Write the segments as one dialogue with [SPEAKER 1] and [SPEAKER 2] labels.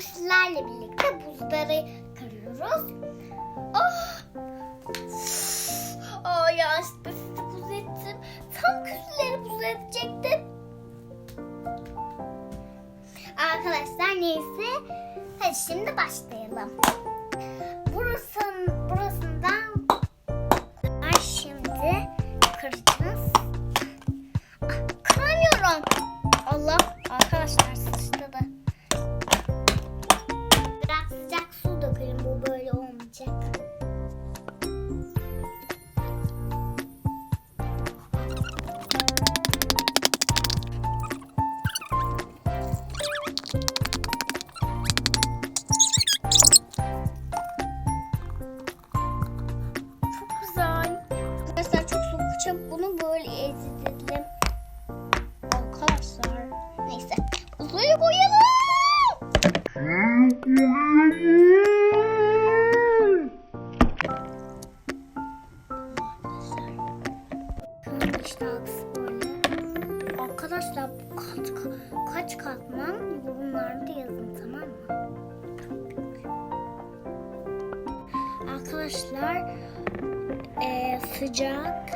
[SPEAKER 1] Sizlerle birlikte buzları kırıyoruz. Oh! Aa ya işte sizi buz ettim. Tam küsleri buz edecektim. Arkadaşlar neyse. Hadi şimdi başlayalım. Burasın, burasından Ben şimdi kıracağız. Ah. Allah kaç katman yorumlarda yazın tamam mı? Arkadaşlar eee, sıcak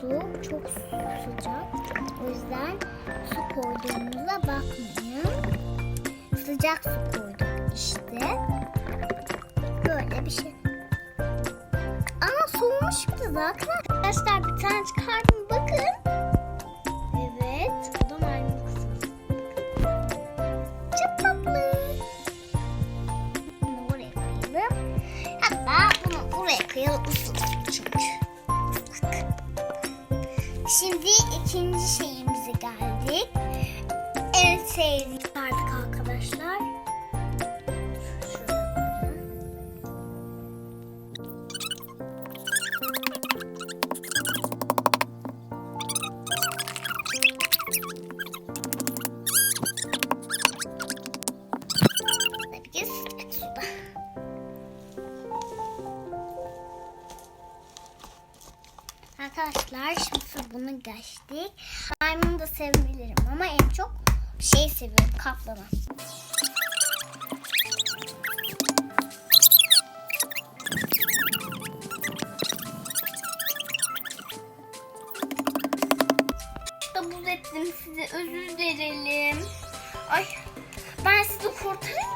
[SPEAKER 1] su çok sıcak. O yüzden su koyduğumuza bakmayın. Sıcak su koyduk işte. Böyle bir şey. Aa soğumuş biraz arkadaşlar. Bir tane çıkardım bakın. Buraya koyalım çünkü. Şimdi ikinci şeyimize geldik. En sevdiğim şimdi bunu geçtik. Maymunu da sevebilirim ama en çok şey seviyorum kaplanı. Buz ettim size özür dilerim. Ay ben sizi kurtarayım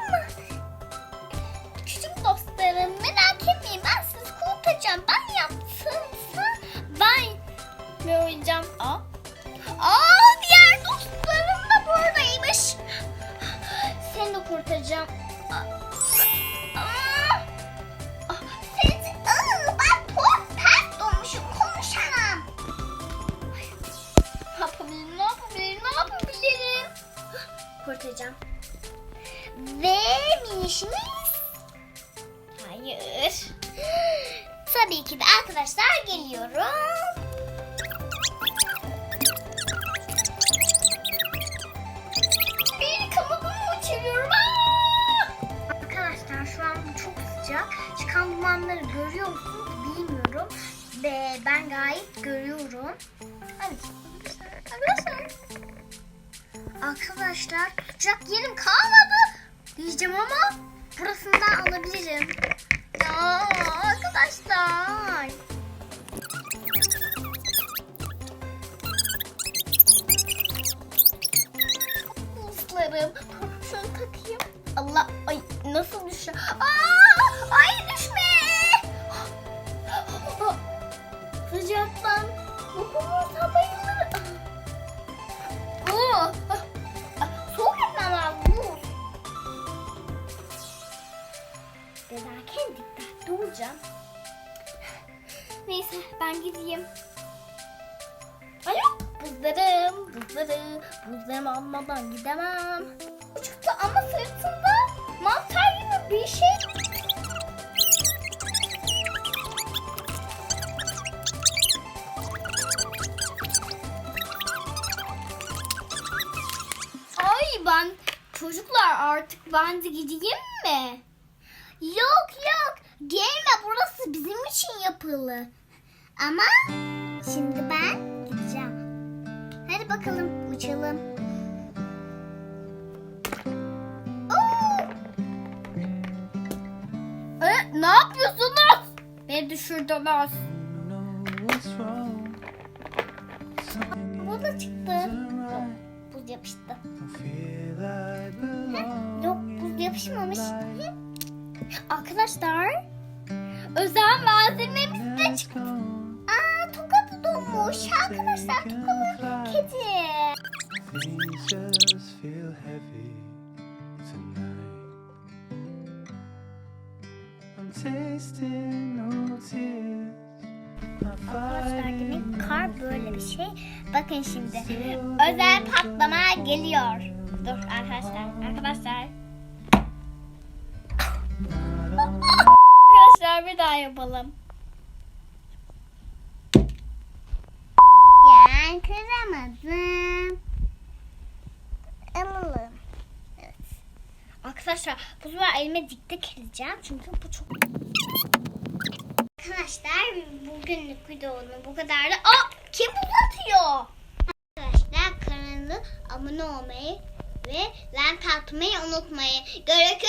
[SPEAKER 1] Kurtaracağım. Ve minişimiz Hayır. Tabii ki de arkadaşlar geliyorum. Bir kamuoyu uçuruyorum. Aa! Arkadaşlar şu an bu çok sıcak. Çıkan dumanları görüyor musunuz bilmiyorum. Ve ben gayet görüyorum. Hadi. Arkadaşlar. Arkadaşlar tutacak yerim kalmadı. Diyeceğim ama burasından alabilirim. Ya arkadaşlar. Derken dikkatli. Neyse ben gideyim. Alo buzlarım, buzları, buzlarımı almadan gidemem. Çıktı ama sırtında mantar gibi bir şey. Ay ben çocuklar artık ben de gideyim mi? Yok yok gelme burası bizim için yapılı. Ama şimdi ben gideceğim. Hadi bakalım uçalım. Oo! E, ne yapıyorsunuz? Beni düşürdünüz. Bu da çıktı. Buz yapıştı. Heh, yok buz yapışmamış. Heh. Arkadaşlar özel malzememiz de çıktı. Aa toka bulunmuş. Arkadaşlar tokalı kedi. Arkadaşlar demek kar böyle bir şey. Bakın şimdi özel patlama geliyor. Dur arkadaşlar arkadaşlar. Arkadaşlar bir daha yapalım. Yani kıramadım. Alalım. Evet. Arkadaşlar bu sefer elime dikte kıracağım çünkü bu çok Arkadaşlar bugünlük videonun bu kadardı. Aa kim uzatıyor? Arkadaşlar kanalı abone olmayı ve like atmayı unutmayın. Görüşürüz.